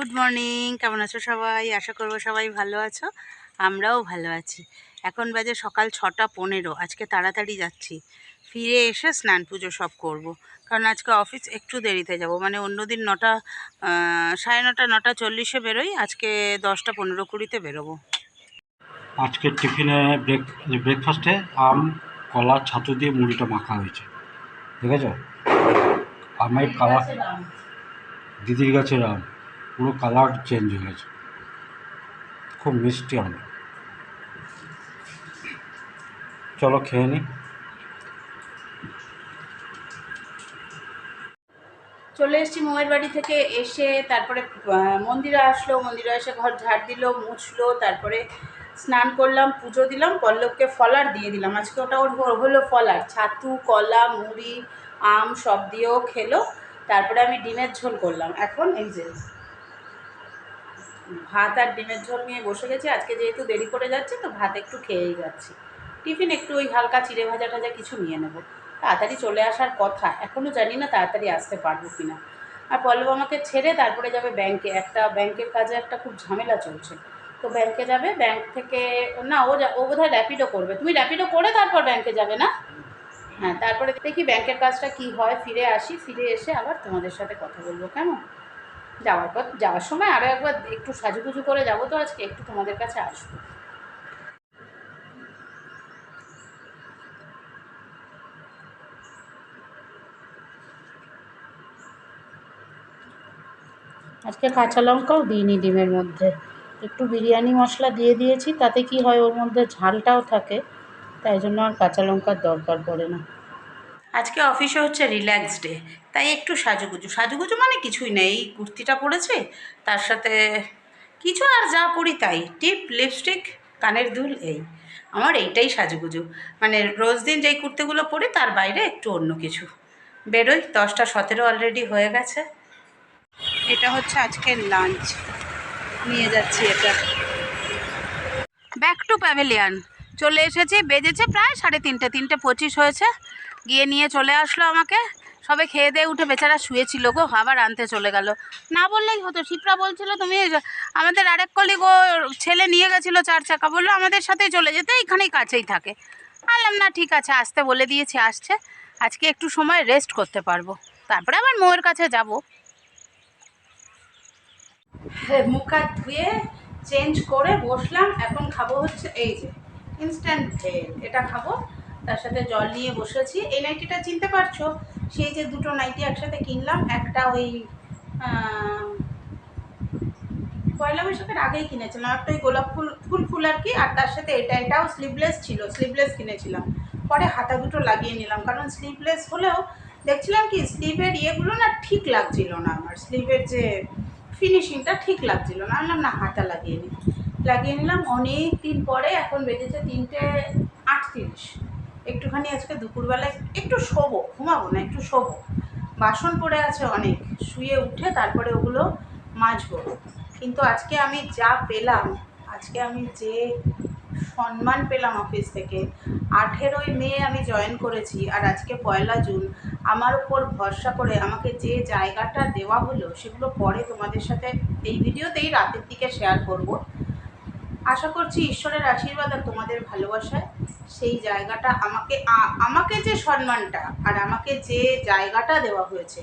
Good morning. কেমন আছো সবাই? আশা করব সবাই ভালো আছো। আমরাও ভালো আছি। এখন বাজে সকাল ছটা পনেরো। আজকে তাড়াতাড়ি যাচ্ছি। ফিরে এসে স্নান পুজো সব করব। কারণ আজকে অফিস একটু দেরিতে যাব। মানে অন্যদিন নটা সাড়ে নটা নটা চল্লিশে বেরোই। আজকে দশটা পনেরো কুড়িতে বেরোবো। আজকের টিফিনে ব্রেক ব্রেকফাস্টে আম, কলা, ছাতু দিয়ে মুড়িটা মাখা হয়েছে। ঠিক আছে আমের কালার দিদির গাছের আম। পুরো কালার চেঞ্জ হয়ে গেছে। খুব মিষ্টি আম। চলো খেয়ে নিই চলে এসেছি মোয়ের বাড়ি থেকে, এসে তারপরে মন্দিরে আসলো, মন্দিরে এসে ঘর ঝাড় দিল, মুছলো, তারপরে স্নান করলাম, পুজো দিলাম, পল্লবকে ফলার দিয়ে দিলাম। আজকে ওটা ওর হলো ফলার ছাতু, কলা, মুড়ি, আম সব দিয়েও খেলো। তারপরে আমি ডিমের ঝোল করলাম। এখন এই যে ভাত আর ডিমের ঝোল নিয়ে বসে গেছি। আজকে যেহেতু দেরি করে যাচ্ছে, তো ভাত একটু খেয়েই যাচ্ছি। টিফিন একটু ওই হালকা চিড়ে ভাজা টাজা কিছু নিয়ে নেব। তাড়াতাড়ি চলে আসার কথা এখনও জানি না তাড়াতাড়ি আসতে পারব কি না আর পল্লব আমাকে ছেড়ে তারপরে যাবে ব্যাংকে। একটা ব্যাংকের কাজে একটা খুব ঝামেলা চলছে। তো ব্যাংকে যাবে, ব্যাংক থেকে, না, ও ও বোধহয় র্যাপিডো করবে। তুমি র্যাপিডো করে তারপর ব্যাংকে যাবে না? হ্যাঁ তারপরে দেখি ব্যাংকের কাজটা কি হয়। ফিরে আসি, ফিরে এসে আবার তোমাদের সাথে কথা বলব। কেমন? যাওয়ার পর যাওয়ার সময় আরও একবার একটু সাজুগুজু করে যাব তো আজকে, একটু তোমাদের কাছে আসব। আজকে কাঁচা লঙ্কাও দিইনি ডিমের মধ্যে। একটু বিরিয়ানি মশলা দিয়ে দিয়েছি, তাতে কি হয়, ওর মধ্যে ঝালটাও থাকে, তাই জন্য আর কাঁচা লঙ্কার দরকার পড়ে না। আজকে অফিসে হচ্ছে রিল্যাক্স ডে তাই একটু সাজুগুজু। সাজুগুজু মানে কিছুই নেই। এই কুর্তিটা পরেছে, তার সাথে কিছু আর যা পরি তাই। টিপ, লিপস্টিক, কানের দুল, এই। আমার এইটাই সাজুগুজু। মানে রোজ দিন যেই কুর্তিগুলো পরি, তার বাইরে একটু অন্য কিছু। বেরোই, দশটা সতেরো অলরেডি হয়ে গেছে। এটা হচ্ছে আজকের লাঞ্চ নিয়ে যাচ্ছি এটা। ব্যাক টু প্যাভিলিয়ান চলে এসেছি, বেজেছে প্রায় সাড়ে তিনটে তিনটে পঁচিশ হয়েছে। গিয়ে নিয়ে চলে আসলো আমাকে। সবে খেয়ে দিয়ে উঠে বেচারা শুয়েছিল গো, আবার আনতে চলে গেল। না বললেই হতো, শিপ্রা বলছিল, তুমি আমাদের আরেক কলিগ ও ছেলে নিয়ে গেছিল চার চাকা, বলল আমাদের সাথেই চলে যেতে, এইখানেই কাছেই থাকে। বললাম, না, ঠিক আছে, আসতে বলে দিয়েছি, আসছে। আজকে একটু সময় রেস্ট করতে পারব। তারপরে আবার মোয়ের কাছে যাব। মুখ হাত ধুয়ে চেঞ্জ করে বসলাম, এখন খাব হচ্ছে এই যে ইনস্ট্যান্ট এটা খাব। তার সাথে জল নিয়ে বসেছি। এই নাইটিটা চিনতে পারছ? সেই যে দুটো নাইটি একসাথে কিনলাম, একটা ওই পয়লা বৈশাখের আগেই কিনেছিলাম, একটা ওই গোলাপ ফুল ফুল ফুল আর কি, আর তার সাথে এটা, এটাও স্লিভলেস ছিল স্লিভলেস কিনেছিলাম। পরে হাতা দুটো লাগিয়ে নিলাম, কারণ স্লিভলেস হলেও দেখছিলাম কি স্লিভের ইয়েগুলো না ঠিক লাগছিল না আমার স্লিভের যে ফিনিশিংটা ঠিক লাগছিল না। আনলাম না, হাতা লাগিয়ে নিই। লাগিয়ে নিলাম অনেক দিন পরে এখন বেজেছে তিনটে আটত্রিশ। একটুখানি আজকে দুপুরবেলায় একটু শোবো, ঘুমাবো না, একটু শোবো। বাসন পড়ে আছে অনেক, শুয়ে উঠে তারপরে ওগুলো মাজবো। কিন্তু আজকে আমি যা পেলাম, আজকে আমি যে সম্মান পেলাম অফিস থেকে, আঠেরোই মে আমি জয়েন করেছি আর আজকে পয়লা জুন, আমার উপর ভরসা করে আমাকে যে জায়গাটা দেওয়া হলো, সেগুলো পরে তোমাদের সাথে এই ভিডিওতেই রাতের দিকে শেয়ার করব। আশা করছি ঈশ্বরের আশীর্বাদ আর তোমাদের ভালোবাসায়। সেই জায়গাটা আমাকে আমাকে যে সম্মানটা আর আমাকে যে জায়গাটা দেওয়া হয়েছে,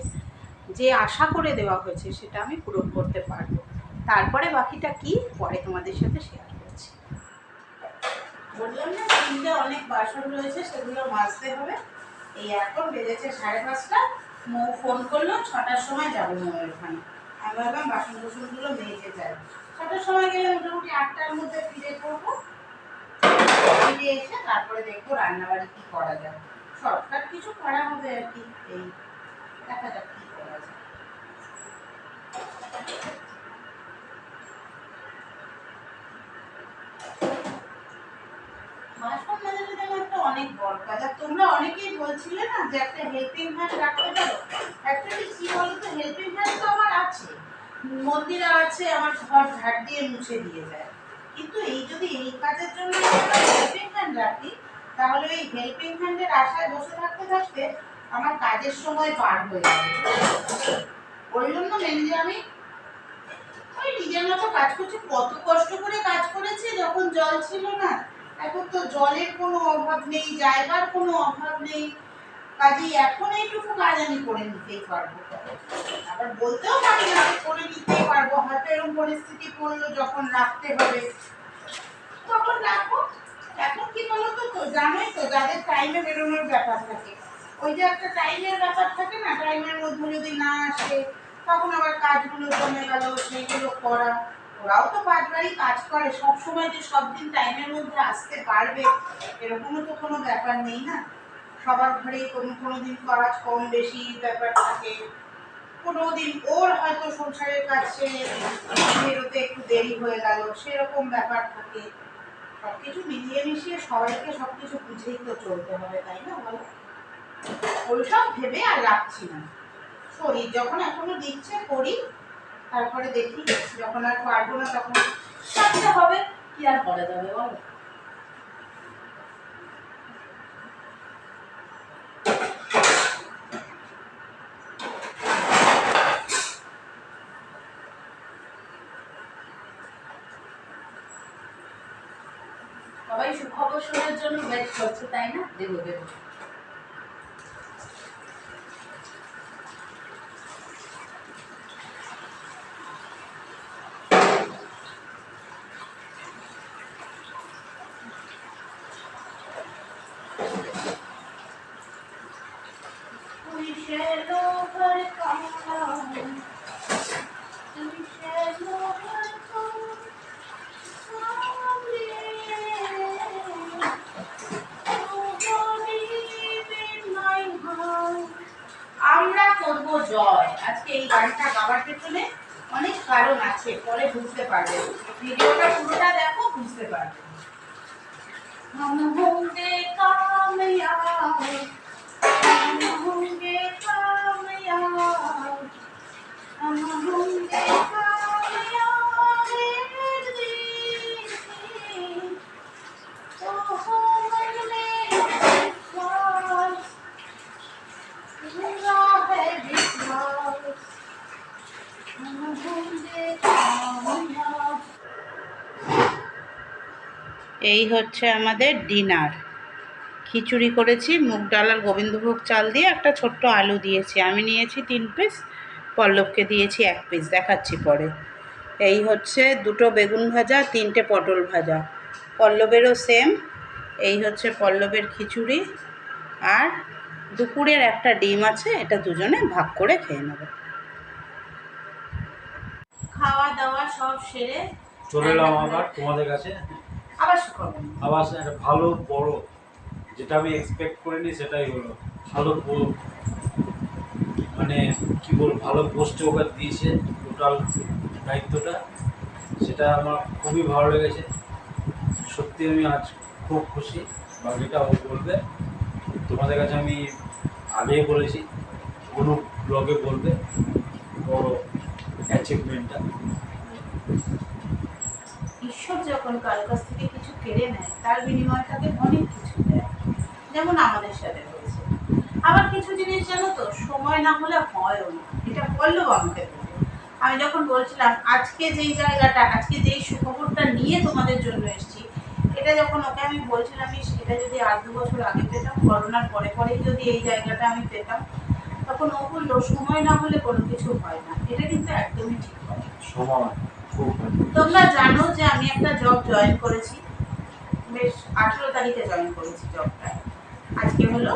যে আশা করে দেওয়া হয়েছে সেটা আমি পূরণ করতে পারব। তারপরে বাকিটা কি? পরে তোমাদের সাথে শেয়ার করছি। বললাম না, তিনটে অনেক বাসন রয়েছে, সেগুলো মাজতে হবে। এই এখন বেজেছে সাড়ে পাঁচটা। মৌ ফোন করল, ছটার সময় যাব মৌয়ের ওখানে আমি ভাবলাম বাসন কুসনগুলো মেজে যাই। ছটার সময় গেলে মোটামুটি আটটার মধ্যে ফিরে পড়ব ফিরে এসে তারপরে দেখব রান্নাবাড়ি কী করা যায়। শর্টকাট কিছু করা হবে আর কি, এই দেখা যাক কী করা যায়। অনেক বড় আর তোমরা অনেকেই বলছিলে না যে একটা রাখতে পারো? কি তো আমার আছে। মন্দিরে আছে, আমার ঘর ঝাড় দিয়ে মুছে দিয়ে যায়। কিন্তু এই যদি এই কাজের জন্য হেল্পিং হ্যান্ড রাখি, তাহলে ওই হেল্পিং হ্যান্ডের আশায় বসে থাকতে থাকতে আমার কাজের সময় পার হয়ে যাবে। ওই জন্য মেনলি আমি ওই নিজের মতো কাজ করছি, কত কষ্ট করে কাজ করেছি, যখন জল ছিল না, এখন তো জলের কোনো অভাব নেই, জায়গার কোনো অভাব নেই কাজেই এখন এইটুকু কাজ আমি করে নিতেই পারব। আবার বলতেও পারি না যে করে নিতেই পারব। হয়তো এরকম পরিস্থিতি পড়ল যখন রাখতে হবে। তখন রাখো। এখন কি বলতো তো? জানোই তো, যাদের টাইমে বেরোনোর ব্যাপার থাকে। ওই যে একটা টাইমের ব্যাপার থাকে না টাইমের মধ্যে যদি না আসে, তখন আবার কাজগুলো জমে গেল, সেইগুলো করা। ওরাও তো বারবারই কাজ করে। সব সময় যে সব দিন টাইমের মধ্যে আসতে পারবে, এরকমও তো কোনো ব্যাপার নেই না। সবার ঘরেই কোনো কোনো দিন কাজ কম বেশি ব্যাপার থাকে। কোনো দিন ওর হয়তো সংসারের কাছে বেরোতে একটু দেরি হয়ে গেল, সেরকম ব্যাপার থাকে। সব কিছু মিলিয়ে মিশিয়ে সবাইকে সব কিছু বুঝেই তো চলতে হবে, তাই না বলো? ওইসব ভেবে আর রাখছি না। শরীর যখন এখনও দিচ্ছে করি, তারপরে দেখি, যখন আর পারব না তখন। থাকতে হবে, কি আর করা যাবে বলো? সুখবর জন্য ওয়েট করছে তাই না? দেবো দেবো। আজকে এই গানটা গাওয়ার পেছনে অনেক কারণ আছে পরে বুঝতে পারবে ভিডিওটা পুরোটা দেখো বুঝতে পারবে हम होंगे कामयाब এই হচ্ছে আমাদের ডিনার। খিচুড়ি করেছি মুগ ডাল আর গোবিন্দভোগ চাল দিয়ে একটা ছোট্ট আলু দিয়েছি। আমি নিয়েছি তিন পিস পল্লবকে দিয়েছি এক পিস দেখাচ্ছি পরে। এই হচ্ছে দুটো বেগুন ভাজা তিনটে পটল ভাজা। পল্লবেরও সেম এই হচ্ছে পল্লবের খিচুড়ি। আর দুপুরের একটা ডিম আছে এটা দুজনে ভাগ করে খেয়ে নেব। খাওয়া দাওয়া সব সেরে চলে এলাম আবার তোমাদের কাছে। আবার সুখবর আবার একটা ভালো বড় যেটা আমি এক্সপেক্ট করিনি সেটাই হলো ভালো মানে কি বল ভালো পোস্টে ওকে দিয়েছে টোটাল দায়িত্বটা সেটা আমার খুবই ভালো লেগেছে। সত্যি আমি আজ খুব খুশি বাকিটা ও বলবে। তোমাদের কাছে আমি আগেই বলেছি কোনো ব্লগে বলবে বড় অ্যাচিভমেন্টটা ঈশ্বর যখন কারও কাছ থেকে কেড়ে নেয়। তার বিনিময়ে তাকে অনেক কিছু দেয়। যেমন আমাদের সাথে হয়েছে। আবার কিছু জিনিস জানো তো সময় না হলে হয়ও না। এটা বললেও আমাকে। আমি যখন বলছিলাম আজকে যেই জায়গাটা আজকে যেই সুখবরটা নিয়ে তোমাদের জন্য এসেছি এটা যখন ওকে আমি বলছিলাম ইস, এটা যদি আর দু বছর আগে পেতাম করোনার পরে পরেই যদি এই জায়গাটা আমি পেতাম তখন ও বলল সময় না হলে কোনো কিছু হয় না। এটা কিন্তু একদমই ঠিক খুব তোমরা জানো যে আমি একটা জব জয়েন করেছি। বেশ আঠেরো তারিখে জয়েন করেছি জবটা আজকে হলো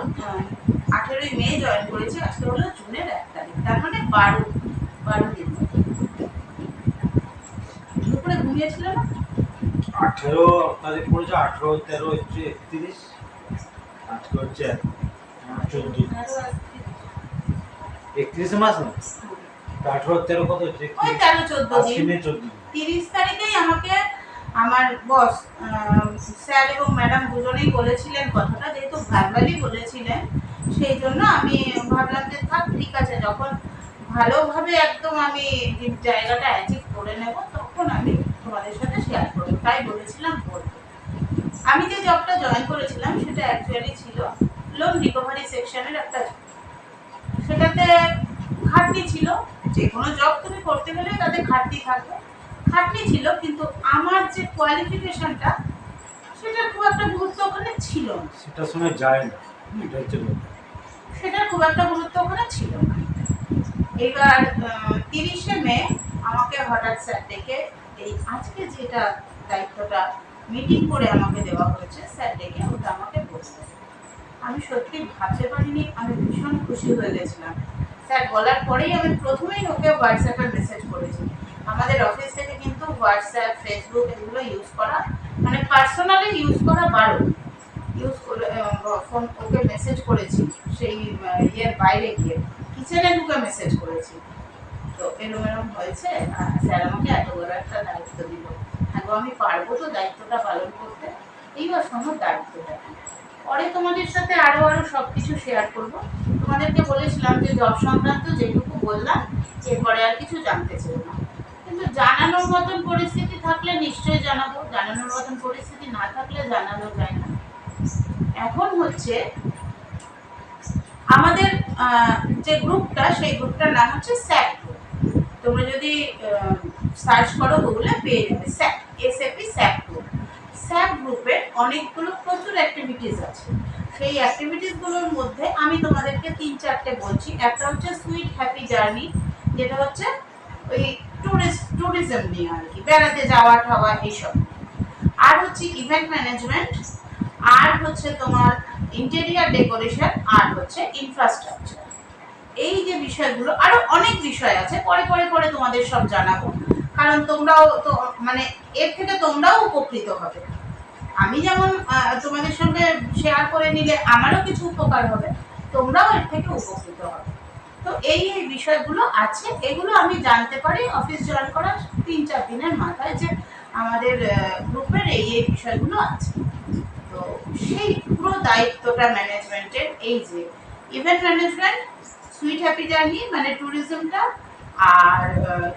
আঠেরোই মে জয়েন করেছি আজকে হলো জুনের এক তারিখ। তার মানে বারো বারো দিন। দুপুরে ঘুমিয়েছিল না? আঠেরো তারিখ পড়েছে আঠেরো তেরো হচ্ছে একত্রিশ। আজকে হচ্ছে চোদ্দ। একত্রিশে মাস না? আঠেরো তেরো কত হচ্ছে? ওই তেরো চোদ্দ আজকে দিন। চোদ্দ। তিরিশ তারিখেই আমাকে আমার বস স্যার এবং ম্যাডাম দুজনেই বলেছিলেন কথাটা, যেহেতু ভার্বালি বলেছিলেন, সেই জন্য আমি ভাবলাম যে থাক, ঠিক আছে, যখন ভালোভাবে একদম আমি জায়গাটা অ্যাচিভ করে নেব, তখন আমি তোমাদের সাথে শেয়ার করব। তাই বলেছিলাম, বলব। আমি যে জবটা জয়েন করেছিলাম, সেটা অ্যাকচুয়ালি ছিল লোন রিকভারি সেকশনের একটা job। সেটাতে ঘাটতি ছিল, যে কোনো জব তুমি করতে গেলে তাতে ঘাটতি থাকবে। খাটনি ছিল কিন্তু আমার যে কোয়ালিফিকেশনটা সেটা খুব একটা গুরুত্ব ওখানে ছিল না। সেটার যায় না। সেটা খুব একটা গুরুত্ব ওখানে ছিল না। এবার তিরিশে মে আমাকে হঠাৎ স্যার ডেকে এই আজকে যেটা দায়িত্বটা মিটিং করে আমাকে দেওয়া হয়েছে স্যার ডেকে ওটা আমাকে বলতে আমি সত্যি ভাবতে পারিনি আমি ভীষণ খুশি হয়ে গেছিলাম। স্যার বলার পরেই আমি প্রথমেই ওকে হোয়াটসঅ্যাপে মেসেজ করেছি। আমাদের অফিস থেকে কিন্তু হোয়াটসঅ্যাপ ফেসবুক এগুলো ইউজ করা মানে পার্সোনালি ইউজ করা বারণ। ইউজ করে ফোন ওকে মেসেজ করেছি সেই ইয়ের বাইরে গিয়ে। কিচেনে ঢুকে মেসেজ করেছি। তো এরম এরম হয়েছে স্যার আমাকে এত বড় একটা দায়িত্ব দিল। গো, আমি পারব তো দায়িত্বটা পালন করতে। এইবার শোনো দায়িত্বটা। পরে তোমাদের সাথে আরও আরও সব কিছু শেয়ার করব। তোমাদেরকে বলেছিলাম যে জব সংক্রান্ত যেটুকু বললাম এরপরে আর কিছু জানতে চাই না। কিন্তু জানানোর মতন পরিস্থিতি থাকলে নিশ্চয়ই জানাব, জানানোর মতন পরিস্থিতি না থাকলে জানানো যায় না। এখন হচ্ছে, আমাদের যে গ্রুপটা, সেই গ্রুপটার নাম হচ্ছে স্যাপ গ্রুপ। তোমরা যদি সার্চ করো, গুগলে পেয়ে যাবে SAP S A P SAP group. Sap গ্রুপে অনেকগুলো প্রচুর অ্যাক্টিভিটিস আছে। সেই অ্যাক্টিভিটিসগুলোর মধ্যে আমি তোমাদেরকে তিন চারটে বলছি। একটা হচ্ছে সুইট হ্যাপি জার্নি যেটা হচ্ছে ওই ট্যুরিস্ট ট্যুরিজম নিয়ে আর কি, বেড়াতে যাওয়া ঠাওয়া এইসব। আর হচ্ছে ইভেন্ট ম্যানেজমেন্ট আর হচ্ছে তোমার ইন্টেরিয়ার ডেকোরেশন আর হচ্ছে ইনফ্রাস্ট্রাকচার এই যে বিষয়গুলো, আরও অনেক বিষয় আছে, পরে পরে পরে তোমাদের সব জানাব। কারণ তোমরাও তো মানে এর থেকে তোমরাও উপকৃত হবে। আমি যেমন তোমাদের সঙ্গে শেয়ার করে নিলে আমারও কিছু উপকার হবে, তোমরাও এর থেকে উপকৃত হবে। তো এই এই বিষয়গুলো আছে। এগুলো আমি জানতে পারি অফিস জয়েন করার তিন চার দিনের মাথায় যে আমাদের গ্রুপের এই এই বিষয়গুলো আছে। তো সেই পুরো দায়িত্বটা ম্যানেজমেন্টের এই যে event management sweet happy journey মানে ট্যুরিজমটা আর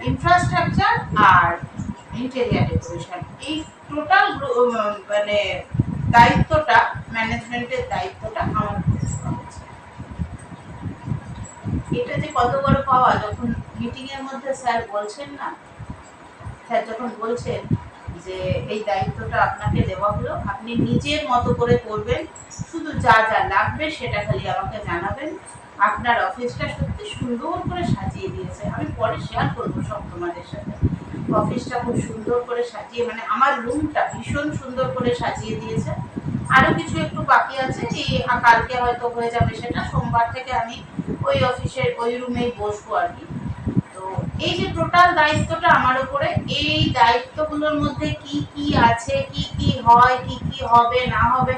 ইনফ্রাস্ট্রাকচার আর ইন্টেরিয়ার ডেকোরেশন এই টোটাল মানে দায়িত্বটা ম্যানেজমেন্টের দায়িত্বটা আমার। এটা যে কত বড় পাওয়া, যখন মিটিং এর মধ্যে স্যার বলছেন না, স্যার যখন বলছেন যে এই দায়িত্বটা আপনাকে দেওয়া হলো, আপনি নিজের মতো করে করবেন, শুধু যা যা লাগবে সেটা খালি আমাকে জানাবেন। আপনার অফিসটা সত্যি সুন্দর করে সাজিয়ে দিয়েছে। আমি পরে শেয়ার করব সব তোমাদের সাথে। অফিসটা খুব সুন্দর করে সাজিয়ে মানে আমার রুমটা ভীষণ সুন্দর করে সাজিয়ে দিয়েছে। আরও কিছু একটু বাকি আছে যে কালকে হয়তো হয়ে যাবে সেটা, সোমবার থেকে আমি ওই অফিসের, ওই রুমেই বসবো আর কি। তো এই যে টোটাল দায়িত্বটা আমার উপরে এই দায়িত্বগুলোর মধ্যে কি কি আছে, কি কি হয়, কি কি হবে, না হবে,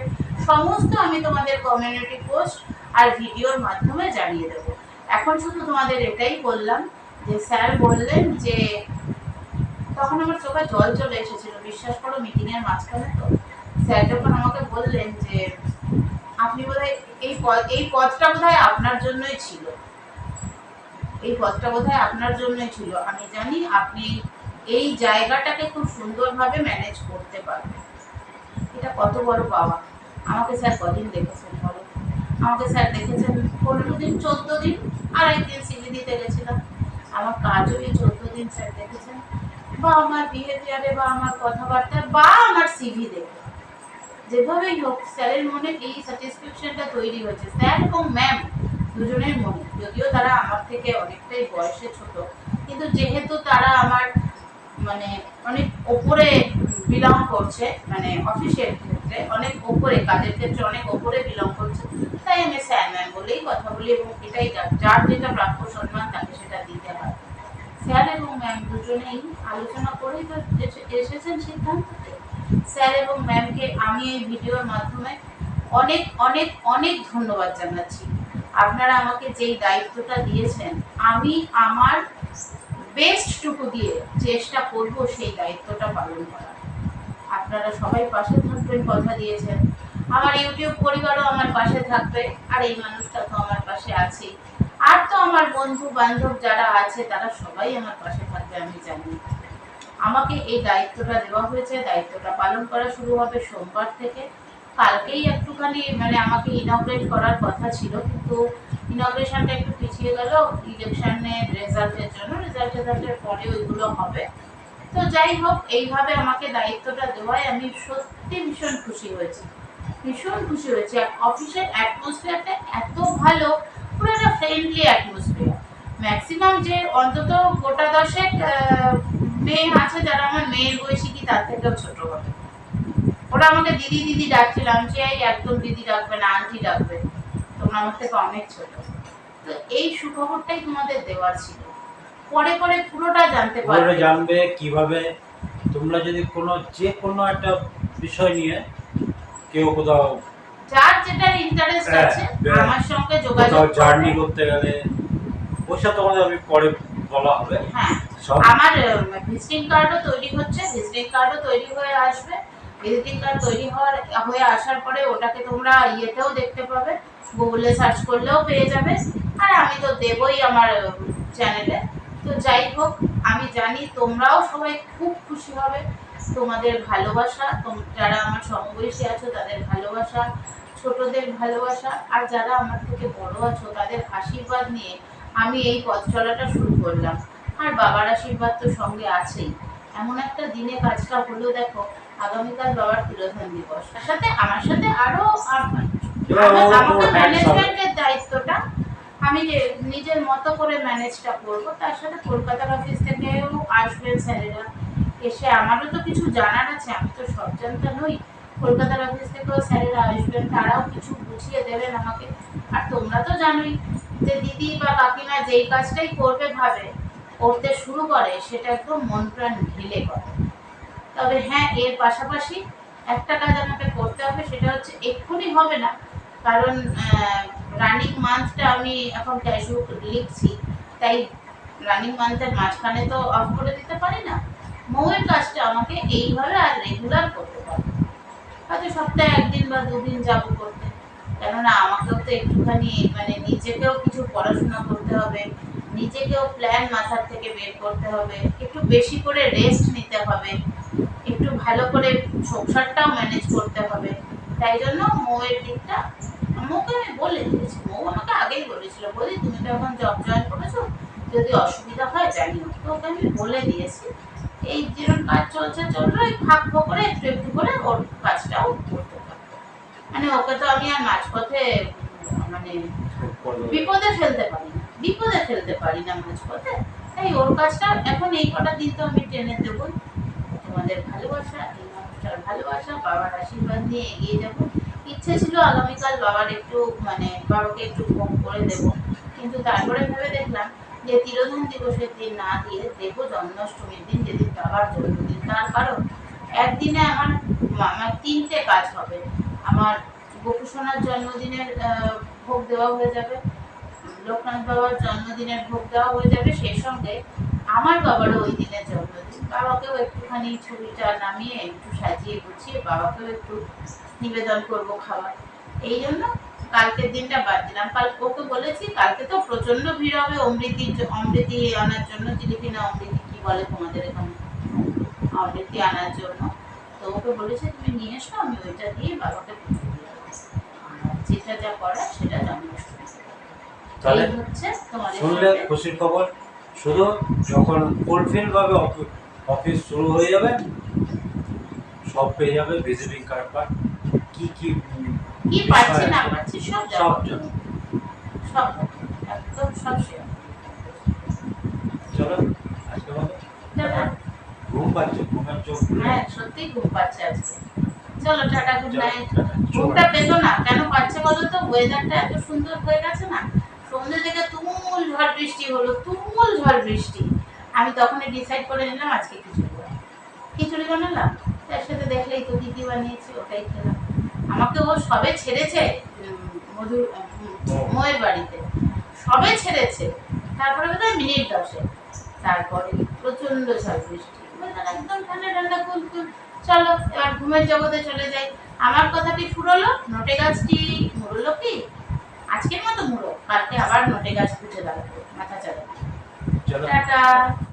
সমস্ত আমি তোমাদের কমিউনিটি পোস্ট আর ভিডিওর মাধ্যমে জানিয়ে দেবো। এখন শুধু তোমাদের এটাই বললাম যে স্যার বললেন যে, তখন আমার চোখে জল চলে এসেছিল, বিশ্বাস করো মিটিং এর মাঝখানে তো। স্যার যখন আমাকে বললেন যে, আপনি বোধহয় এই পদ, এই পদটা বোধহয় আপনার জন্যই ছিল। এই পদটা বোধহয় আপনার জন্যই ছিল। আমি জানি আপনি এই জায়গাটাকে খুব সুন্দরভাবে ম্যানেজ করতে পারবেন। এটা কত বড় পাওয়া। আমাকে স্যার কদিন দেখেছেন বলো? আমাকে স্যার দেখেছেন পনেরো দিন, চোদ্দ দিন আর একদিন সিভি দিতে গেছিলাম। আমার কাজও এই চোদ্দ দিন স্যার দেখেছেন। বা আমার বিহেভিয়ারে বা আমার কথাবার্তায় বা আমার সিভি দেখে। যেভাবেই হোক, স্যারের মনে এই স্যাটিসফ্যাকশনটা তৈরি হয়েছে। স্যার এবং ম্যাম দুজনের মনে, যদিও তারা আমার থেকে অনেকটাই বয়সে ছোট, কিন্তু যেহেতু তারা আমার মানে অনেক ওপরে বিলং করছে মানে অফিসের ক্ষেত্রে অনেক ওপরে, কাজের ক্ষেত্রে অনেক ওপরে বিলং করছে, তাই আমি স্যার ম্যাম বলেই কথা বলি এবং এটাই যার যেটা প্রাপ্য সম্মান তাকে সেটা দিতে হয়। স্যার এবং ম্যাম দুজনেই আলোচনা করেই তো এসেছেন সিদ্ধান্ততে স্যার এবং ম্যামকে আমি এই ভিডিওর মাধ্যমে অনেক অনেক অনেক ধন্যবাদ জানাচ্ছি। আপনারা আমাকে যেই দায়িত্বটা দিয়েছেন, আমি আমার বেস্টটুকু দিয়ে চেষ্টা করব সেই দায়িত্বটা পালন করার। আপনারা সবাই পাশে থাকবেন, কথা দিয়েছেন। আমার ইউটিউব পরিবারও আমার পাশে থাকবে, আর এই মানুষটা তো আমার পাশে আছেই আর তো আমার বন্ধু বান্ধব যারা আছে, তারা সবাই আমার পাশে থাকবে, আমি জানি। আমাকে এই দায়িত্বটা দেওয়া হয়েছে, দায়িত্বটা পালন করা শুরু হবে সোমবার থেকে। কালকেই একটুখানি মানে আমাকে ইনগ্রেট করার কথা ছিল, কিন্তু ইনগ্রেশনটা একটু পিছিয়ে গেল ইলেকশনের রেজাল্টের জন্য রেজাল্ট রেজাল্টের পরে ওইগুলো হবে। তো যাই হোক, এইভাবে আমাকে দায়িত্বটা দেওয়ায় আমি সত্যি ভীষণ খুশি হয়েছি। ভীষণ খুশি হয়েছি। অফিসের অ্যাটমসফিয়ারটা এত ভালো পুরো একটা ফ্রেন্ডলি অ্যাটমসফিয়ার ম্যাক্সিমাম যে অন্তত গোটা দশেক মেয়ে আছে যারা আমার মেয়ের বয়সী কি তার থেকেও ছোট হবে? ওরা আমাকে দিদি দিদি ডাকছিল আমি চাই একদম দিদি ডাকবে না আন্টি ডাকবে। তোমরা আমার থেকে অনেক ছোট। তো এই সুখবরটাই তোমাদের দেওয়ার ছিল। পরে পরে পুরোটা জানতে পারবে। জানবে কীভাবে তোমরা যদি কোনো যে কোনো একটা বিষয় নিয়ে কেউ কোথাও যার যেটার ইন্টারেস্ট হ্যাঁ, আছে হ্যাঁ। আমার সঙ্গে যোগাযোগ জার্নি করতে গেলে ওই সাথে তোমাদের আমি পরে বলা হবে। হ্যাঁ। আমার ভিজিটিং কার্ডও তৈরি হচ্ছে ভিজিটিং কার্ডও তৈরি হয়ে আসবে। ভিজিটিং কার্ড তৈরি হওয়ার, হয়ে আসার পরে ওটাকে তোমরা ইয়েতেও দেখতে পাবে গুগলে সার্চ করলেও পেয়ে যাবে। আর আমি তো দেবই আমার চ্যানেলে তো যাই হোক, আমি জানি তোমরাও সবাই খুব খুশি হবে। তোমাদের ভালোবাসা যারা আমার সমবয়সী আছো, তাদের ভালোবাসা, ছোটদের ভালোবাসা, আর যারা আমার থেকে বড় আছো, তাদের আশীর্বাদ নিয়ে আমি এই পথ চলাটা শুরু করলাম। আর বাবার আশীর্বাদ তো সঙ্গে আছেই। এমন একটা দিনে কাজটা হলো দেখো আগামীকাল বাবার তিরোধান দিবস। তার সাথে আমার সাথে আরও. ম্যানেজমেন্টের দায়িত্বটা আমি নিজের মতো করে ম্যানেজটা করব তার সাথে কলকাতার অফিস থেকেও আসবেন স্যারেরা। এসে আমারও তো কিছু জানার আছে আমি তো সব জানতা নই। কলকাতার অফিস থেকেও স্যারেরা আসবেন তারাও কিছু বুঝিয়ে দেবেন আমাকে। আর তোমরা তো জানোই যে দিদি বা কাকিমা যেই কাজটাই করবে ভাবে। করতে শুরু করে, সেটা একদম মন প্রাণ ঢেলে করে। তবে হ্যাঁ এর পাশাপাশি একটা কাজ আমাকে করতে হবে, সেটা হচ্ছে এক্ষুনি হবে না, কারণ রানিং মান্থটা আমি এখন ক্যাজুয়াল লিখছি, তাই রানিং মান্থের মাঝখানে তো অফ করে দিতে পারি না। মৌয়ের কাজটা আমাকে এইভাবে আর রেগুলার করতে পারবে হয়তো সপ্তাহে একদিন বা দুদিন যাব করতে। কেননা আমাকেও তো একটুখানি মানে নিজেকেও কিছু পড়াশোনা করতে হবে নিজেকেও প্ল্যান মাথার থেকে বের করতে হবে। একটু বেশি করে রেস্ট নিতে হবে। একটু ভালো করে সংসারটাও ম্যানেজ করতে হবে। তাই জন্য মৌয়ের দিকটা মৌকে আমি বলে দিয়েছি। মৌ আমাকে আগেই বলেছিল বলি তুমি তো এখন জব জয়েন করেছ যদি অসুবিধা হয় জানিও। তো ওকে আমি বলে দিয়েছি। এই যেরকম কাজ চলছে চলল এই ভাগ ভাগ করে একটু একটু করে ওর কাজটাও করতে পারবে মানে ওকে তো আমি আর মাঝপথে মানে বিপদে ফেলতে পারি না বিপদে ফেলতে পারি না মাঝপথে তাই ওর কাজটা এখন এই কটা দিন তো আমি টেনে দেবো তোমাদের ভালোবাসা, এই মানুষটার ভালোবাসা, বাবার আশীর্বাদ নিয়ে এগিয়ে যাব। ইচ্ছে ছিল আগামীকাল বাবার একটু মানে বাবাকে একটু ভোগ করে দেব। কিন্তু তারপরে ভেবে দেখলাম যে তিরোধান দিবসের দিন না দিয়ে দেবো জন্মাষ্টমীর দিন যেদিন বাবার জন্মদিন। তার কারণ, একদিনে আমার আমার তিনটে কাজ হবে। আমার গোপুসোনার জন্মদিনের ভোগ দেওয়া হয়ে যাবে। লোকনাথ বাবার জন্মদিনের ভোগ দেওয়া হয়ে যাবে, সেই সঙ্গে আমার বাবারও ওই দিনের জন্মদিন। বাবাকেও একটুখানি ছবিটা নামিয়ে, একটু সাজিয়ে গুছিয়ে বাবাকেও একটু নিবেদন করব খাবার। এই জন্য কালকের দিনটা বাদ দিলাম। কাল ওকে বলেছি, কালকে তো প্রচণ্ড ভিড় হবে, অমৃতি অমৃতি আনার জন্য। জিলিপি না অমৃতি কি বলে তোমাদের এখানে? অমৃতি আনার জন্য। তো ওকে বলেছে, তুমি নিয়ে এসো, আমি ওইটা দিয়ে বাবাকে যেটা যা করার সেটা জন্মাষ্টমী তাহলে শুনলে খুশির খবর। শুধু যখন ফুলফিল ভাবে অফিস শুরু হয়ে যাবে সব পেয়ে যাবে ভিজিটিং কার্ড পার কি কি সব চলো আজকে ঘুম পাচ্ছে ঘুমের চোখ হ্যাঁ সত্যি ঘুম পাচ্ছে আজকে। চলো টাটা গুড নাইট ঘুমটা পেতো না। কেন পাচ্ছে বলো তো? ওয়েদারটা এত সুন্দর হয়ে গেছে না? সন্ধ্যে থেকে তুমুল ঝড় বৃষ্টি হলো তুমুল ঝড় বৃষ্টি। আমি তখনই ডিসাইড করে নিলাম আজকে খিচুড়ি বানাবো। খিচুড়ি বানালাম তার সাথে দেখলেই তো দিদি বানিয়েছি ওটাই খেলাম। আমাকে ও সবে ছেড়েছে মধুর মোয়ের বাড়িতে। সবে ছেড়েছে। তারপরে বোধহয় মিনিট দশে তারপরে প্রচণ্ড ঝড় বৃষ্টি। একদম ঠান্ডা ঠান্ডা কুল কুল। চলো এবার ঘুমের জগতে চলে যাই। আমার কথাটি ফুরলো? নোটে গাছটি মুড়লো কি? আজকের মতো মুড়ো কালকে আবার নটে গাছ খুঁজে দাঁড়াবো মাথা চালাবো চলো। টাটা।